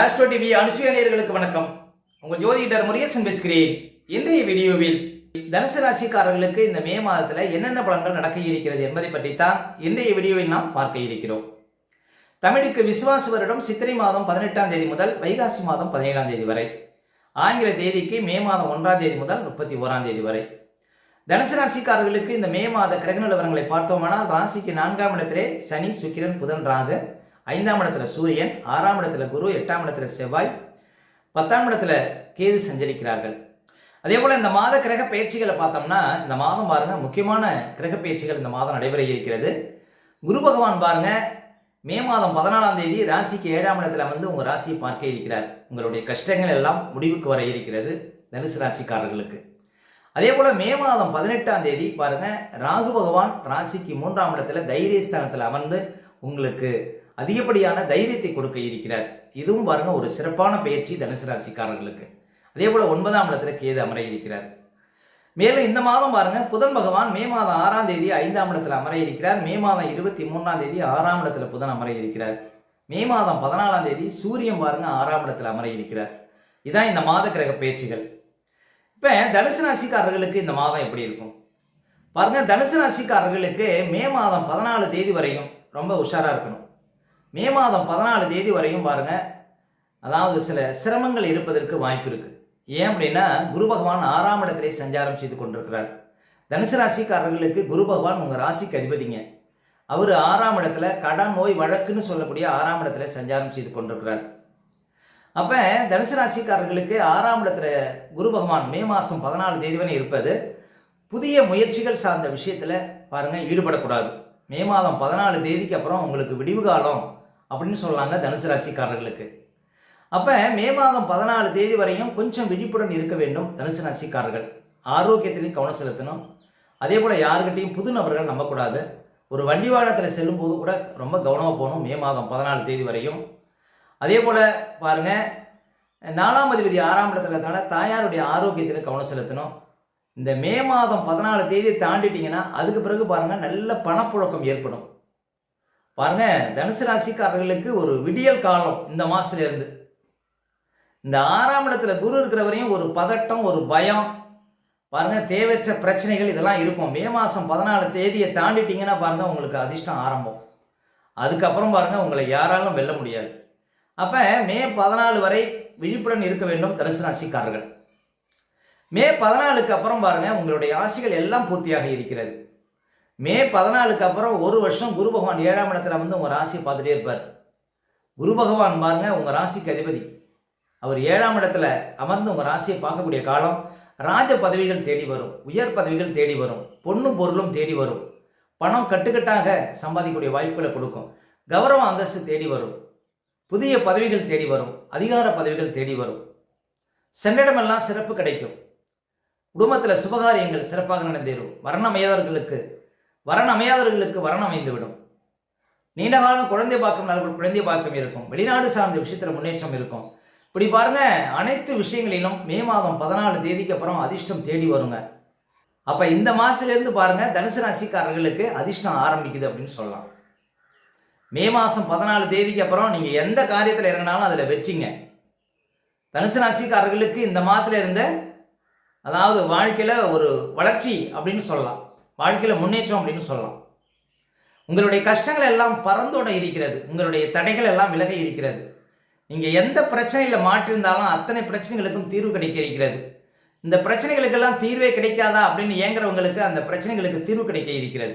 Astro TV அனுசுயனியர்களுக்கு வணக்கம். உங்கள் ஜோதிடர் முருகேசன் பேசுகிறேன். இன்றைய வீடியோவில் தனுசு ராசிக்காரர்களுக்கு இந்த மே மாதத்தில் என்னென்ன பலன்கள் நடக்க இருக்கிறது என்பதை பற்றித்தான் இன்றைய வீடியோவில் நாம் பார்க்க இருக்கிறோம். தமிழுக்கு விசுவாச வருடம் சித்திரை மாதம் பதினெட்டாம் தேதி முதல் வைகாசி மாதம் பதினேழாம் தேதி வரை. ஆங்கில தேதிக்கு மே மாதம் ஒன்றாம் தேதி முதல் முப்பத்தி ஓராம் தேதி வரை. தனுசு ராசிக்காரர்களுக்கு இந்த மே மாத கிரக நிலவரங்களை பார்த்தோமானால் ராசிக்கு நான்காம் இடத்திலே சனி சுக்கிரன் புதன் ராகு ஐந்தாம் இடத்துல சூரியன் ஆறாம் இடத்துல குரு எட்டாம் இடத்துல செவ்வாய் பத்தாம் இடத்துல கேது சஞ்சரிக்கிறார்கள். அதே போல் இந்த மாத கிரக பயிற்சிகளை பார்த்தோம்னா இந்த மாதம் பாருங்கள் முக்கியமான கிரக பயிற்சிகள் இந்த மாதம் நடைபெற இருக்கிறது. குரு பகவான் பாருங்க மே மாதம் பதினாலாம் தேதி ராசிக்கு ஏழாம் இடத்துல வந்து உங்கள் ராசியை பார்க்க இருக்கிறார். உங்களுடைய கஷ்டங்கள் எல்லாம் முடிவுக்கு வர இருக்கிறது தனுசு ராசிக்காரர்களுக்கு. அதே போல் மே மாதம் பதினெட்டாம் தேதி பாருங்கள் ராகு பகவான் ராசிக்கு மூன்றாம் இடத்துல தைரியஸ்தானத்தில் அமர்ந்து உங்களுக்கு அதிகப்படியான தைரியத்தை கொடுக்க இருக்கிறார். இதுவும் பாருங்க ஒரு சிறப்பான பயிற்சி தனுசு ராசிக்காரர்களுக்கு. அதே போல் ஒன்பதாம் இடத்துல கேது அமர இருக்கிறார். மேலும் இந்த மாதம் பாருங்க புதன் பகவான் மே மாதம் ஆறாம் தேதி ஐந்தாம் இடத்துல அமர இருக்கிறார். மே மாதம் இருபத்தி மூணாம் தேதி ஆறாம் இடத்துல புதன் அமர இருக்கிறார். மே மாதம் பதினாலாம் தேதி சூரியன் பாருங்க ஆறாம் இடத்துல அமர இருக்கிறார். இதான் இந்த மாத கிரக பயிற்சிகள். இப்போ தனுசு ராசிக்காரர்களுக்கு இந்த மாதம் எப்படி இருக்கும்? பாருங்க தனுசு ராசிக்காரர்களுக்கு மே மாதம் பதினாலு தேதி வரையும் ரொம்ப உஷாராக இருக்கணும். மே மாதம் பதினாலு தேதி வரையும் பாருங்கள் அதாவது சில சிரமங்கள் இருப்பதற்கு வாய்ப்பு இருக்குது ஏன் அப்படின்னா குரு பகவான் ஆறாம் இடத்திலே சஞ்சாரம் செய்து கொண்டிருக்கிறார். தனுசு ராசிக்காரர்களுக்கு குரு பகவான் உங்கள் ராசிக்கு அதிபதிங்க. அவர் ஆறாம் இடத்துல கடன் நோய் வழக்குன்னு சொல்லக்கூடிய ஆறாம் இடத்துல சஞ்சாரம் செய்து கொண்டிருக்கிறார். அப்போ தனுசு ராசிக்காரர்களுக்கு ஆறாம் இடத்துல குரு பகவான் மே மாதம் பதினாலு தேதி வரை இருப்பது புதிய முயற்சிகள் சார்ந்த விஷயத்தில் பாருங்கள் ஈடுபடக்கூடாது. மே மாதம் பதினாலு தேதிக்கு அப்புறம் உங்களுக்கு விடிவு காலம் அப்படின்னு சொல்லலாங்க தனுசு ராசிக்காரர்களுக்கு. அப்போ மே மாதம் பதினாலு தேதி வரையும் கொஞ்சம் விழிப்புடன் இருக்க வேண்டும் தனுசு ராசிக்காரர்கள். ஆரோக்கியத்திலையும் கவனம் செலுத்தணும். அதே போல் யாருக்கிட்டையும் புது நபர்கள் நம்பக்கூடாது. ஒரு வண்டி வாகனத்தில் செல்லும்போது கூட ரொம்ப கவனமாக போகணும் மே மாதம் பதினாலு தேதி வரையும். அதே போல் பாருங்கள் நாலாம் அதிபதி ஆறாம் இடத்துல இருக்கிறதுனால தாயாருடைய ஆரோக்கியத்தில் கவனம் செலுத்தணும். இந்த மே மாதம் பதினாலு தேதி தாண்டிட்டிங்கன்னா அதுக்கு பிறகு பாருங்கள் நல்ல பணப்புழக்கம் ஏற்படும். பாருங்க தனுசு ராசிக்காரர்களுக்கு ஒரு விடியல் காலம் இந்த மாசத்துல இருந்து இந்த ஆறாம் இடத்துல குரு இருக்கிற வரையும் ஒரு பதட்டம் ஒரு பயம். பாருங்க தேவையற்ற பிரச்சனைகள் இதெல்லாம் இருக்கும். மே மாதம் பதினாலு தேதியை தாண்டிட்டீங்கன்னா பாருங்க உங்களுக்கு அதிர்ஷ்டம் ஆரம்பம். அதுக்கப்புறம் பாருங்க உங்களை யாராலும் வெல்ல முடியாது. அப்போ மே பதினாலு வரை விழிப்புடன் இருக்க வேண்டும் தனுசு ராசிக்காரர்கள். மே பதினாலுக்கு அப்புறம் பாருங்க உங்களுடைய ஆசைகள் எல்லாம் பூர்த்தியாக இருக்கிறது. மே பதினாலுக்கு அப்புறம் ஒரு வருஷம் குரு பகவான் ஏழாம் இடத்துல வந்து உங்கள் ராசியை பார்த்துட்டே இருப்பார். குரு பகவான் பாருங்க உங்கள் ராசிக்கு அதிபதி. அவர் ஏழாம் இடத்துல அமர்ந்து உங்கள் ராசியை பார்க்கக்கூடிய காலம் ராஜ பதவிகள் தேடி வரும் உயர் பதவிகள் தேடி வரும் பொண்ணும் பொருளும் தேடி வரும். பணம் கட்டுக்கட்டாக சம்பாதிக்கக்கூடிய வாய்ப்புகளை கொடுக்கும். கௌரவ அந்தஸ்து தேடி வரும். புதிய பதவிகள் தேடி வரும். அதிகார பதவிகள் தேடி வரும். சென்னிடமெல்லாம் சிறப்பு கிடைக்கும். குடும்பத்தில் சுபகாரியங்கள் சிறப்பாக நடந்தேறும். மரணமயதர்களுக்கு வரன் அமையாதவர்களுக்கு வரன் அமைந்துவிடும். நீண்ட காலம் குழந்தை பாக்கம் நல்ல குழந்தை பாக்கம் இருக்கும். வெளிநாடு சார்ந்த விஷயத்தில் முன்னேற்றம் இருக்கும். இப்படி பாருங்க அனைத்து விஷயங்களிலும் மே மாதம் பதினாலு தேதிக்கு அப்புறம் அதிர்ஷ்டம் தேடி வருங்க. அப்போ இந்த மாதத்துலேருந்து பாருங்க தனுசு ராசிக்காரர்களுக்கு அதிர்ஷ்டம் ஆரம்பிக்குது அப்படின்னு சொல்லலாம். மே மாதம் பதினாலு தேதிக்கு அப்புறம் நீங்கள் எந்த காரியத்தில் இறங்கினாலும் அதில் வெற்றிங்க. தனுசு ராசிக்காரர்களுக்கு இந்த மாதத்துல இருந்த அதாவது வாழ்க்கையில் ஒரு வளர்ச்சி அப்படின்னு சொல்லலாம். வாழ்க்கையில் முன்னேற்றம் அப்படின்னு சொல்லலாம். உங்களுடைய கஷ்டங்கள் எல்லாம் பறந்தோட இருக்கிறது. உங்களுடைய தடைகள் எல்லாம் விலக இருக்கிறது. நீங்கள் எந்த பிரச்சனையில் மாற்றிருந்தாலும் அத்தனை பிரச்சனைகளுக்கும் தீர்வு கிடைக்க இருக்கிறது. இந்த பிரச்சனைகளுக்கெல்லாம் தீர்வே கிடைக்காதா அப்படின்னு ஏங்குறவங்களுக்கு அந்த பிரச்சனைகளுக்கு தீர்வு கிடைக்க இருக்கிறது.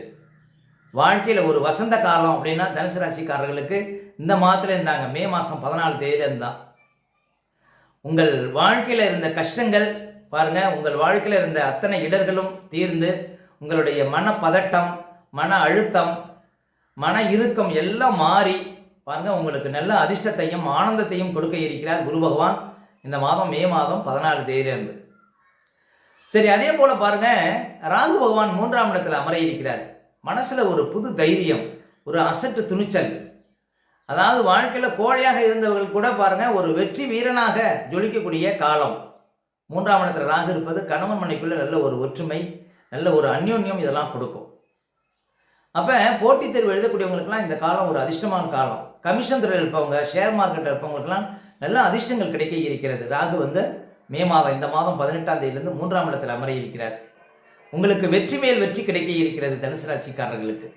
வாழ்க்கையில் ஒரு வசந்த காலம் அப்படின்னா தனுசு ராசிக்காரர்களுக்கு இந்த மாதத்தில் இருந்தாங்க. மே மாதம் பதினாலு தேதியில இருந்தான் உங்கள் வாழ்க்கையில் இருந்த கஷ்டங்கள் பாருங்க. உங்கள் வாழ்க்கையில் இருந்த அத்தனை இடர்களும் தீர்ந்து உங்களுடைய மன பதட்டம் மன அழுத்தம் மன இறுக்கம் எல்லாம் மாறி பாருங்கள் உங்களுக்கு நல்ல அதிர்ஷ்டத்தையும் ஆனந்தத்தையும் கொடுக்க இருக்கிறார் குரு பகவான். இந்த மாதம் மே மாதம் பதினாலு தேதியிலிருந்து சரி அதே போல் பாருங்கள் ராகு பகவான் மூன்றாம் இடத்தில் அமர இருக்கிறார். மனசில் ஒரு புது தைரியம் ஒரு அசட்டு துணிச்சல். அதாவது வாழ்க்கையில் கோழையாக இருந்தவர்கள் கூட பாருங்கள் ஒரு வெற்றி வீரனாக ஜொலிக்கக்கூடிய காலம். மூன்றாம் இடத்துல ராகு இருப்பது கணவன் மனைக்குள்ளே நல்ல ஒரு ஒற்றுமை நல்ல ஒரு அந்யோன்யம் இதெல்லாம் கொடுக்கும். அப்போ போட்டித் தேர்வு எழுதக்கூடியவங்களுக்குலாம் இந்த காலம் ஒரு அதிர்ஷ்டமான காலம். கமிஷன் துறையில் இருப்பவங்க ஷேர் மார்க்கெட்டில் இருப்பவங்களுக்குலாம் நல்ல அதிர்ஷ்டங்கள் கிடைக்க இருக்கிறது. ராகு வந்து மே மாதம் இந்த மாதம் பதினெட்டாம் தேதியிலிருந்து மூன்றாம் இடத்தில் அமர இருக்கிறார். உங்களுக்கு வெற்றி மேல் வெற்றி கிடைக்க இருக்கிறது தனுசு ராசிக்காரர்களுக்கு.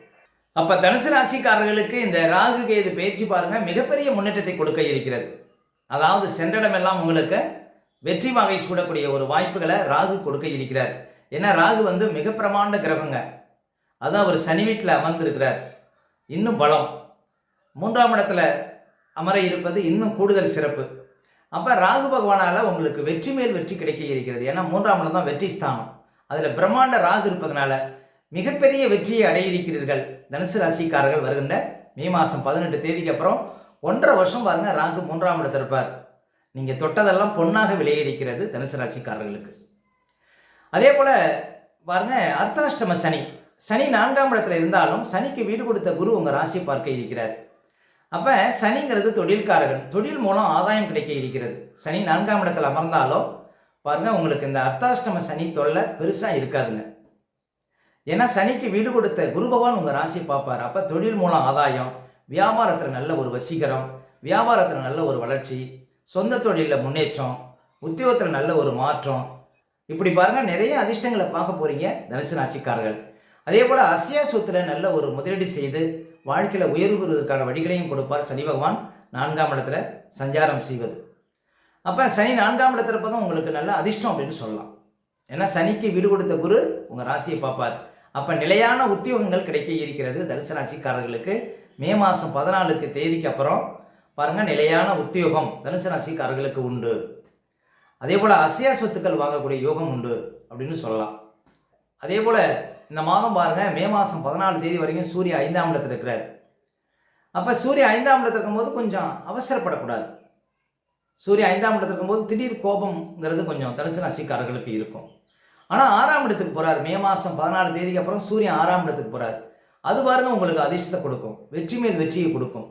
அப்போ தனுசு ராசிக்காரர்களுக்கு இந்த ராகு கேது பேச்சு பாருங்க மிகப்பெரிய முன்னேற்றத்தை கொடுக்க இருக்கிறது. அதாவது சென்றடமெல்லாம் உங்களுக்கு வெற்றி வகை சூடக்கூடிய ஒரு வாய்ப்புகளை ராகு கொடுக்க இருக்கிறார். ஏன்னா ராகு வந்து மிக பிரமாண்ட கிரகங்க. அதான் அவர் சனி வீட்டில் அமர்ந்திருக்கிறார். இன்னும் பலம். மூன்றாம் இடத்துல அமர இருப்பது இன்னும் கூடுதல் சிறப்பு. அப்போ ராகு பகவானால் உங்களுக்கு வெற்றி மேல் வெற்றி கிடைக்க இருக்கிறது. ஏன்னா மூன்றாம் இடம் தான் வெற்றி ஸ்தானம். அதில் பிரம்மாண்ட ராகு இருப்பதனால மிகப்பெரிய வெற்றியை அடைய இருக்கிறீர்கள். தனுசு ராசிக்காரர்கள் வருகின்ற மே மாதம் பதினெட்டு தேதிக்கு அப்புறம் ஒன்றரை வருஷம் பாருங்கள் ராகு மூன்றாம் இடத்துல இருப்பார். நீங்கள் தொட்டதெல்லாம் பொன்னாக விளையிருக்கிறது தனுசு ராசிக்காரர்களுக்கு. அதே போல் பாருங்க அர்த்தாஷ்டம சனி. சனி நான்காம் இடத்துல இருந்தாலும் சனிக்கு வீடு கொடுத்த குரு உங்கள் ராசியை பார்க்க இருக்கிறார். அப்போ சனிங்கிறது தொழில்காரகன். தொழில் மூலம் ஆதாயம் கிடைக்க இருக்கிறது. சனி நான்காம் இடத்துல அமர்ந்தாலும் பாருங்க உங்களுக்கு இந்த அர்த்தாஷ்டம சனி தொல்லை பெருசாக இருக்காதுங்க. ஏன்னா சனிக்கு வீடு கொடுத்த குரு பகவான் உங்கள் ராசியை பார்ப்பார். அப்போ தொழில் மூலம் ஆதாயம் வியாபாரத்தில் நல்ல ஒரு வசீகரம் வியாபாரத்தில் நல்ல ஒரு வளர்ச்சி சொந்த தொழிலில் முன்னேற்றம் உத்தியோகத்தில் நல்ல ஒரு மாற்றம் இப்படி பாருங்கள் நிறைய அதிர்ஷ்டங்களை பார்க்க போகிறீங்க தனுசு ராசிக்காரர்கள். அதே போல் அசியா சொத்துல நல்ல ஒரு முதலீடு செய்து வாழ்க்கையில் உயர்வு பெறுவதற்கான வழிகளையும் கொடுப்பார் சனி பகவான். நான்காம் இடத்துல சஞ்சாரம் செய்வது. அப்போ சனி நான்காம் இடத்துல இருப்பதும் உங்களுக்கு நல்ல அதிர்ஷ்டம் அப்படின்னு சொல்லலாம். ஏன்னா சனிக்கு வீடு கொடுத்த குரு உங்கள் ராசியை பார்ப்பார். அப்போ நிலையான உத்தியோகங்கள் கிடைக்க இருக்கிறது தனுசு ராசிக்காரர்களுக்கு. மே மாதம் பதினாலுக்கு தேதிக்கு அப்புறம் பாருங்கள் நிலையான உத்தியோகம் தனுசு ராசிக்காரர்களுக்கு உண்டு. அதே போல் அசையா சொத்துக்கள் வாங்கக்கூடிய யோகம் உண்டு அப்படின்னு சொல்லலாம். அதே போல் இந்த மாதம் பாருங்கள் மே மாதம் பதினாலு தேதி வரைக்கும் சூரிய ஐந்தாம் இடத்துல இருக்கிறார். அப்போ சூரிய ஐந்தாம் இடத்துல இருக்கும்போது கொஞ்சம் அவசரப்படக்கூடாது. சூரிய ஐந்தாம் இடத்துல இருக்கும்போது திடீர் கோபம்ங்கிறது கொஞ்சம் தனுசு ராசிக்காரர்களுக்கு இருக்கும். ஆனால் ஆறாம் இடத்துக்கு போகிறார் மே மாதம் பதினாலு தேதிக்கு அப்புறம் சூரியன் ஆறாம் இடத்துக்கு போகிறார் அது பாருங்க உங்களுக்கு அதிர்ஷ்டத்தை கொடுக்கும். வெற்றி மேல் வெற்றியை கொடுக்கும்.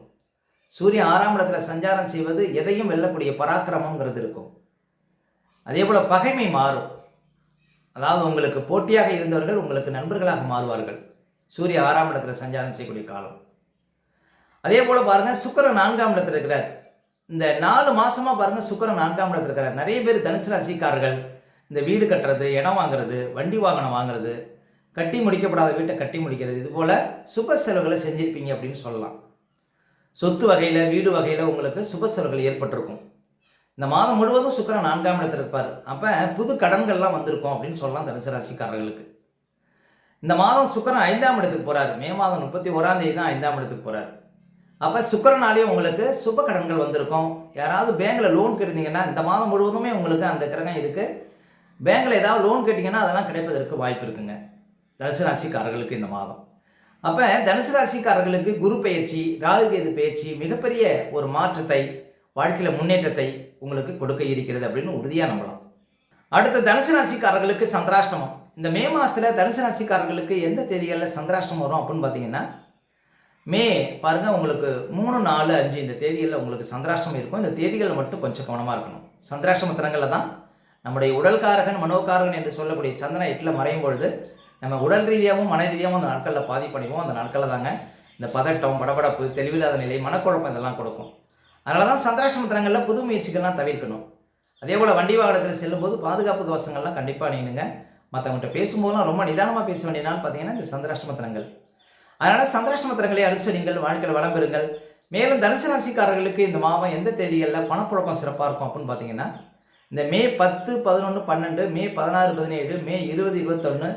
சூரியன் ஆறாம் இடத்துல சஞ்சாரம் செய்வது எதையும் வெல்லக்கூடிய பராக்கிரமங்கிறது இருக்கும். அதே போல் பகைமை மாறும். அதாவது உங்களுக்கு போட்டியாக இருந்தவர்கள் உங்களுக்கு நண்பர்களாக மாறுவார்கள். சூரிய ஆறாம் இடத்துல சஞ்சாரம் செய்யக்கூடிய காலம். அதே போல் பாருங்கள் சுக்கரன் நான்காம் இடத்துல இருக்கிறார். இந்த நாலு மாதமாக பாருங்க சுக்கரன் நான்காம் இடத்துல இருக்கிறார். நிறைய பேர் தனுசு ராசிக்காரர்கள் இந்த வீடு கட்டுறது இடம் வாங்குறது வண்டி வாகனம் வாங்குறது கட்டி முடிக்கப்படாத வீட்டை கட்டி முடிக்கிறது இது போல் சுப செலவுகளை செஞ்சிருப்பீங்க அப்படின்னு சொல்லலாம். சொத்து வகையில் வீடு வகையில் உங்களுக்கு சுப செலவுகள் ஏற்பட்டிருக்கும். இந்த மாதம் முழுவதும் சுக்கரன் நான்காம் இடத்துல இருப்பார். அப்போ புது கடன்கள்லாம் வந்திருக்கும் அப்படின்னு சொல்லலாம் தனுசு ராசிக்காரர்களுக்கு இந்த மாதம் சுக்கரன் ஐந்தாம் இடத்துக்கு போகிறார் மே மாதம் முப்பத்தி ஓராம் தேதி தான் ஐந்தாம் இடத்துக்கு போகிறார் அப்போ சுக்கரனாலேயே உங்களுக்கு சுப கடன்கள் வந்திருக்கும். யாராவது பேங்கில் லோன் கேட்டிருந்தீங்கன்னா இந்த மாதம் முழுவதுமே உங்களுக்கு அந்த கிரகம் இருக்குது பேங்கில் ஏதாவது லோன் கேட்டிங்கன்னா அதெல்லாம் கிடைப்பதற்கு வாய்ப்பு இருக்குங்க. தனுசு ராசிக்காரர்களுக்கு இந்த மாதம். அப்போ தனுசு ராசிக்காரர்களுக்கு குரு பயிற்சி ராகு கேது பயிற்சி மிகப்பெரிய ஒரு மாற்றத்தை வாழ்க்கையில் முன்னேற்றத்தை உங்களுக்கு கொடுக்க இருக்கிறது அப்படின்னு உறுதியாக நம்பலாம். அடுத்த தனுசு ராசிக்காரர்களுக்கு சந்திராஷ்டமம். இந்த மே மாதத்தில் தனுசு ராசிக்காரர்களுக்கு எந்த தேதிகளில் சந்திராஷ்டமம் வரும் அப்படின்னு பார்த்தீங்கன்னா மே பாருங்க உங்களுக்கு மூணு நாலு அஞ்சு இந்த தேதிகளில் உங்களுக்கு சந்திராஷ்டமம் இருக்கும். இந்த தேதிகளில் மட்டும் கொஞ்சம் கவனமாக இருக்கணும். சந்திராஷ்டம தினங்களில் தான் நம்முடைய உடல்காரகன் மனோகாரகன் என்று சொல்லக்கூடிய சந்திரன் எட்டில் மறையும் பொழுது நம்ம உடல் ரீதியாகவும் மன ரீதியாகவும் அந்த நாட்களில் பாதிப்படைவோம். அந்த நாட்களில் தாங்க இந்த பதட்டம் படபடப்பு தெளிவில்லாத நிலை மனக்குழப்பம் இதெல்லாம் கொடுக்கும். அதனால தான் சந்திராஷ்டமத்தனங்களில் புது முயற்சிகள்லாம் தவிர்க்கணும். அதே போல் வண்டி வாகனத்தில் செல்லும்போது பாதுகாப்பு கவசங்கள்லாம் கண்டிப்பாக அணியணுங்க. மற்றவங்கள்ட்ட பேசும்போதெல்லாம் ரொம்ப நிதானமாக பேச வேண்டிய நாள் பார்த்தீங்கன்னா இந்த சந்திராஷ்டமத்தனங்கள் அதனால் சந்திராஷ்டமத்தனங்களை அனுசரிங்கள் வாழ்க்கையில் வளம் பெறுங்கள். மேலும் தனுசு ராசிக்காரர்களுக்கு இந்த மாதம் எந்த தேதிகளில் பணப்புழக்கம் சிறப்பாக இருக்கும் அப்படின்னு பார்த்தீங்கன்னா இந்த மே பத்து பதினொன்று பன்னெண்டு மே பதினாறு பதினேழு மே இருபது இருபத்தொன்று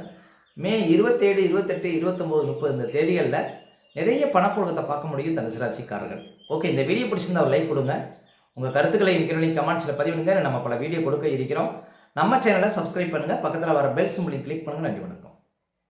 மே இருபத்தேழு இருபத்தெட்டு இருபத்தொம்போது முப்பது இந்த தேதிகளில் நிறைய பணப்புழக்கத்தை பார்க்க முடியும் தனுசு ராசிக்காரர்கள். ஓகே இந்த வீடியோ பிடிச்சிருந்தா லைக் கொடுங்க. உங்கள் கருத்துக்களை இருக்கிற கமெண்ட்ஸில் பதிவிடுங்க நம்ம பல வீடியோ கொடுக்க இருக்கிறோம். நம்ம சேனலை சப்ஸ்கிரைப் பண்ணுங்கள் பக்கத்தில் வர பெல் சிம்பிளையும் கிளிக் பண்ணுங்கள் நன்றி வணக்கம்.